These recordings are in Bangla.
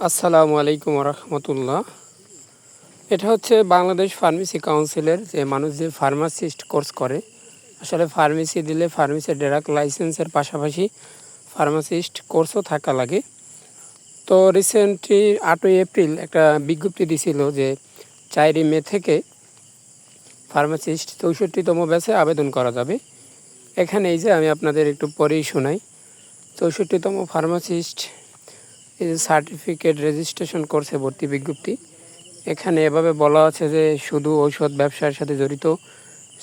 আসসালামু আলাইকুম রহমতুল্লাহ এটা হচ্ছে বাংলাদেশ ফার্মেসি কাউন্সিলের যে মানুষ যে ফার্মাসিস্ট কোর্স করে। আসলে ফার্মেসি দিলে ফার্মেসি ডাইরেক্ট লাইসেন্সের পাশাপাশি ফার্মাসিস্ট কোর্সও থাকা লাগে। তো রিসেন্টলি আটই এপ্রিল একটা বিজ্ঞপ্তি দিছিল যে চারই মে থেকে ফার্মাসিস্ট চৌষট্টিতম ব্যাচে আবেদন করা যাবে। এখানে এই যে আমি আপনাদের একটু পরেই শোনাই। চৌষট্টিতম ফার্মাসিস্ট এই যে সার্টিফিকেট রেজিস্ট্রেশন করছে ভর্তি বিজ্ঞপ্তি, এখানে এভাবে বলা আছে যে শুধু ঔষধ ব্যবসার সাথে জড়িত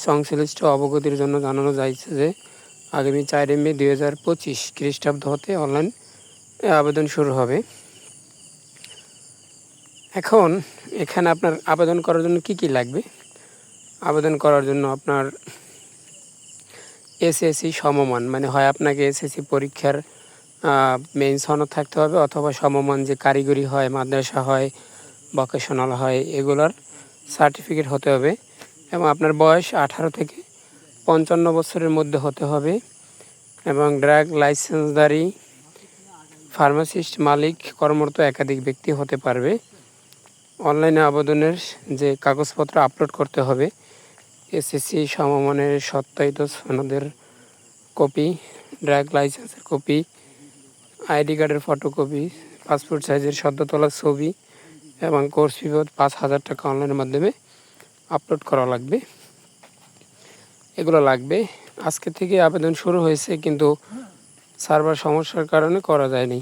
সংশ্লিষ্ট অবগতির জন্য জানানো যাইছে যে আগামী চারই মে দুই হাজার পঁচিশ খ্রিস্টাব্দ হতে অনলাইন আবেদন শুরু হবে। এখন এখানে আপনার আবেদন করার জন্য কি কি লাগবে? আবেদন করার জন্য আপনার এসএসসি সমমান মানে হয় আপনাকে এসএসসি পরীক্ষার মেইন সনদ থাকতে হবে অথবা সমমান যে কারিগরি হয়, মাদ্রাসা হয় ভকেশনাল হয়, এগুলোর সার্টিফিকেট হতে হবে এবং আপনার বয়স আঠারো থেকে পঞ্চান্ন বছরের মধ্যে হতে হবে এবং ড্রাগ লাইসেন্সদারি ফার্মাসিস্ট মালিক, কর্মরত একাধিক ব্যক্তি হতে পারবে। অনলাইনে আবেদনের যে কাগজপত্র আপলোড করতে হবে এসএসসি সমমানের সত্যায়িত সনদের কপি ড্রাগ লাইসেন্সের কপি আইডি কার্ডের ফটোকপি পাসপোর্ট সাইজের সদ্য তোলা ছবি এবং কোর্স ফি পাঁচ হাজার টাকা অনলাইনের মাধ্যমে আপলোড করা লাগবে। এগুলো লাগবে। আজকে থেকে আবেদন শুরু হয়েছে কিন্তু সার্ভার সমস্যার কারণে করা যায়নি।